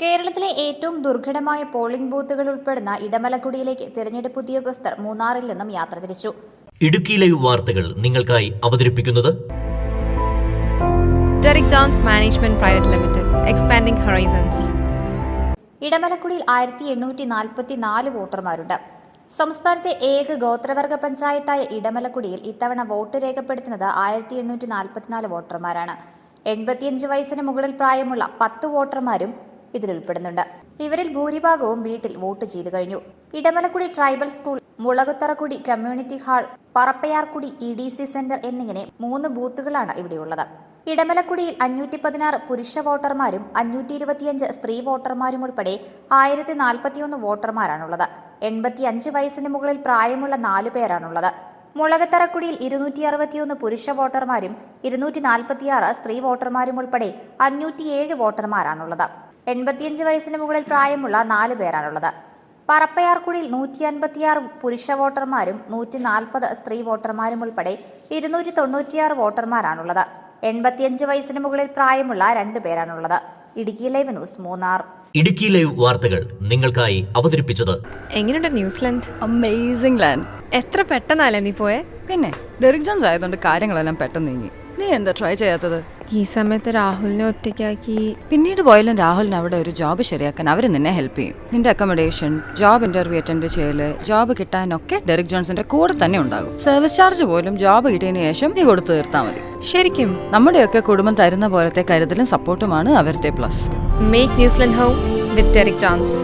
കേരളത്തിലെ ഏറ്റവും ദുർഘടമായ പോളിംഗ് ബൂത്തുകൾ ഉൾപ്പെടുന്ന ഇടമലക്കുടിയിലേക്ക് തിരഞ്ഞെടുപ്പ് ഉദ്യോഗസ്ഥർ മൂന്നാറിൽ നിന്നും യാത്ര തിരിച്ചു. ഇടുക്കി ലൈവ് വാർത്തകൾ നിങ്ങൾക്കായി അവതരിപ്പിക്കുന്നത് Management Private Limited, expanding horizons. ഇടമലക്കുടിയിൽ ആയിരത്തി എണ്ണൂറ്റി നാൽപ്പത്തി നാല് വോട്ടർമാരുണ്ട്. സംസ്ഥാനത്തെ ഏക ഗോത്രവർഗ പഞ്ചായത്തായ ഇടമലക്കുടിയിൽ ഇത്തവണ വോട്ട് രേഖപ്പെടുത്തുന്നത് ആയിരത്തി എണ്ണൂറ്റി നാൽപ്പത്തിനാല് വോട്ടർമാരാണ്. എൺപത്തിയഞ്ച് വയസ്സിന് മുകളിൽ പ്രായമുള്ള പത്ത് വോട്ടർമാരും ഇതിൽ ഉൾപ്പെടുന്നുണ്ട് ഇവരിൽ ഭൂരിഭാഗവും വീട്ടിൽ വോട്ട് ചെയ്തു കഴിഞ്ഞു. Edamalakkudi tribal school Mulakutharakudi community hall Parappayarkudi E D C centre എന്നിങ്ങനെ മൂന്ന് ബൂത്തുകളാണ് ഇവിടെയുള്ളത്. ഇടമലക്കുടിയിൽ അഞ്ഞൂറ്റി പതിനാറ് പുരുഷ വോട്ടർമാരും അഞ്ഞൂറ്റി ഇരുപത്തിയഞ്ച് സ്ത്രീ വോട്ടർമാരും ഉൾപ്പെടെ ആയിരത്തി നാൽപ്പത്തിയൊന്ന് വോട്ടർമാരാണുള്ളത്. എൺപത്തി അഞ്ച് വയസ്സിന് മുകളിൽ പ്രായമുള്ള നാലു പേരാണുള്ളത്. മുളകത്തറക്കുടിയിൽ ഇരുന്നൂറ്റി അറുപത്തിയൊന്ന് പുരുഷ വോട്ടർമാരും ഇരുന്നൂറ്റി നാൽപ്പത്തിയാറ് സ്ത്രീ വോട്ടർമാരും ഉൾപ്പെടെ അഞ്ഞൂറ്റിയേഴ് വോട്ടർമാരാണുള്ളത്. എൺപത്തിയഞ്ച് വയസ്സിന് മുകളിൽ പ്രായമുള്ള നാല് പേരാണുള്ളത്. പറപ്പയാർക്കുടിയിൽ നൂറ്റി അൻപത്തിയാറ് പുരുഷ വോട്ടർമാരും നൂറ്റി നാൽപ്പത് സ്ത്രീ വോട്ടർമാരും ഉൾപ്പെടെ ഇരുന്നൂറ്റി തൊണ്ണൂറ്റിയാറ് വോട്ടർമാരാണുള്ളത്. എൺപത്തിയഞ്ച് വയസ്സിന് മുകളിൽ പ്രായമുള്ള രണ്ടുപേരാണുള്ളത് Idukki live news Munnar. Idukki live വാർത്തകൾ നിങ്ങൾക്കായി അവതരിപ്പിച്ചത് എങ്ങനെയുണ്ട് ന്യൂസിലാൻഡ്? അമേസിംഗ് ലാൻഡ് എത്ര പെട്ടെന്നല്ലേ നീ പോയെ? പിന്നെ ഡെറിക് ജോൺസ് ആയതുകൊണ്ട് കാര്യങ്ങളെല്ലാം പെട്ടെന്ന് നീങ്ങി. നീ എന്താ ട്രൈ ചെയ്യാത്തത്? ഈ സമയത്ത് രാഹുലിനെ ഒറ്റയ്ക്കാക്കി. പിന്നീട് പോയാലും രാഹുലിന് അവിടെ ഒരു ജോബ് ശരിയാക്കാൻ അവർ നിന്നെ ഹെൽപ്പ് ചെയ്യും. നിന്റെ അക്കോമഡേഷൻ ജോബ് ഇന്റർവ്യൂ അറ്റൻഡ് ചെയ്യൽ ജോബ് കിട്ടാനൊക്കെ ഡെറിക് ജോൺസിന്റെ കൂടെ തന്നെ ഉണ്ടാകും. സർവീസ് ചാർജ് പോലും ജോബ് കിട്ടിയതിനു ശേഷം നീ കൊടുത്തു തീർത്താൽ മതി. ശരിക്കും? നമ്മുടെയൊക്കെ കുടുംബം തരുന്ന പോലത്തെ കരുതലും സപ്പോർട്ടുമാണ് അവരുടെ plus make New Zealand home with Derrick Jones